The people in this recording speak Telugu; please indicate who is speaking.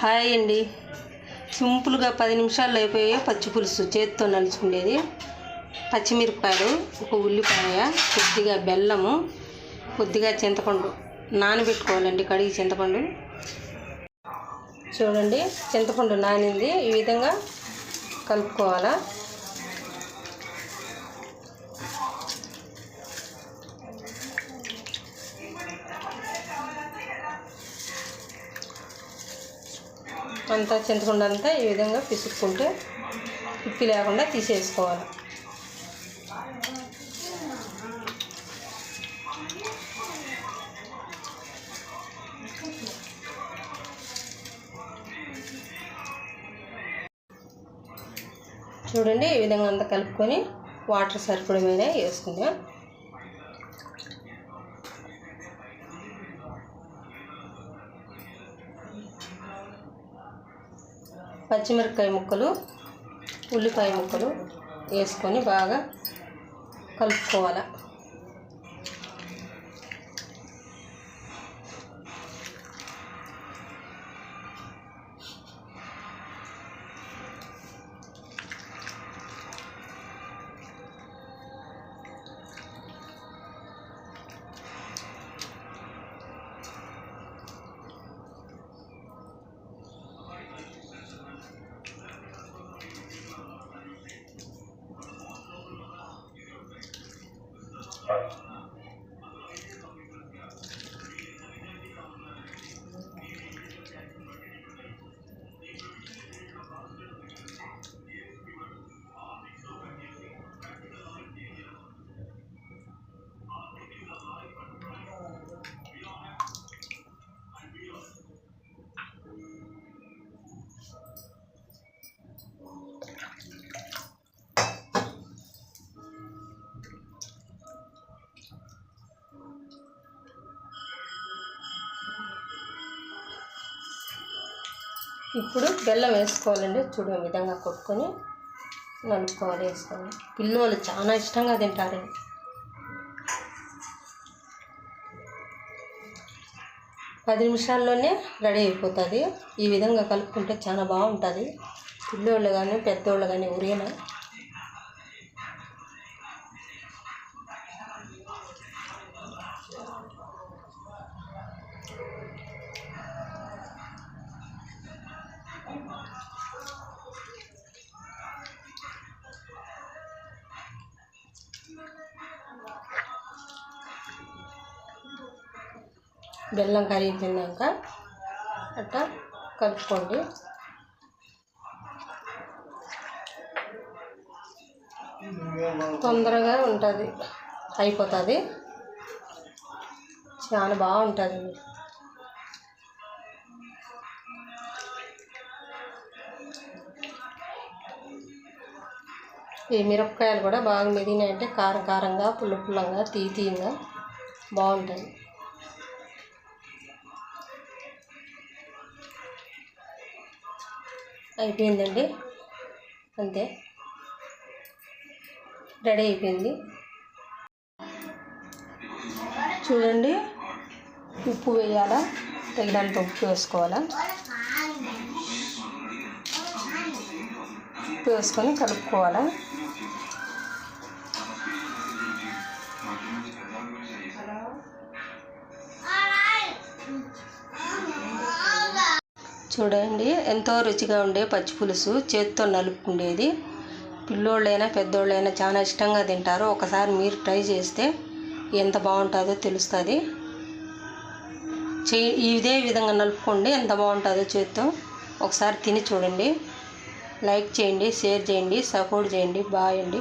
Speaker 1: హాయ్ అండి. సింపుల్గా పది నిమిషాల్లో అయిపోయే పచ్చి పులుసు చేతితో నలుచుకునేది పచ్చిమిరపకాయలు ఒక ఉల్లిపాయ కొద్దిగా బెల్లము కొద్దిగా చింతపండు. నానబెట్టుకోవాలండి కడిగి చింతపండు. చూడండి చింతపండు నానింది. ఈ విధంగా కలుపుకోవాలా? అంతా చింతపండు అంతా ఈ విధంగా పిసుక్కుంటే ఉప్పి లేకుండా తీసేసుకోవాలి. చూడండి ఈ విధంగా అంతా కలుపుకొని వాటర్ సరిపడమైన వేసుకుందాం. పచ్చిమిరపకాయ ముక్కలు ఉల్లిపాయ ముక్కలు వేసుకొని బాగా కలుపుకోవాలి. Christ. ఇప్పుడు బెల్లం వేసుకోవాలండి. చూడు విధంగా కొట్టుకొని నలుపుకోవాలి వేసుకొని పిల్లోళ్ళు చాలా ఇష్టంగా తింటారండి పది నిమిషాల్లోనే రెడీ అయిపోతుంది. ఈ విధంగా కలుపుకుంటే చాలా బాగుంటుంది. పిల్లోళ్ళు కానీ పెద్దోళ్ళు కానీ ఎవరైనా బెల్లం కరిగించినాక అట్లా కలుపుకోండి. తొందరగా ఉంటుంది అయిపోతుంది. చాలా బాగుంటుంది. ఈ మిరపకాయలు కూడా బాగా మెదిగినాయంటే కారం కారంగా పుల్ల పుల్లంగా తీ తీయంగా బాగుంటుంది అయిపోయిందండి. అంతే. రెడీ అయిపోయింది. చూడండి ఉప్పు వేయాలా? తగినంత ఉప్పు వేసుకోవాలా? ఉప్పు వేసుకొని కలుపుకోవాలా? చూడండి. ఎంతో రుచిగా ఉండే పచ్చి పులుసు. చేతితో నలుపుకుండేది. పిల్లోళ్ళైనా పెద్దోళ్ళైనా చాలా ఇష్టంగా తింటారు. ఒకసారి మీరు ట్రై చేస్తే ఎంత బాగుంటుందో తెలుస్తుంది. చే ఇదే విధంగా నలుపుకోండి. ఎంత బాగుంటుందో చేత్తో ఒకసారి తిని చూడండి. లైక్ చేయండి షేర్ చేయండి సపోర్ట్ చేయండి. బాయ్ అండి.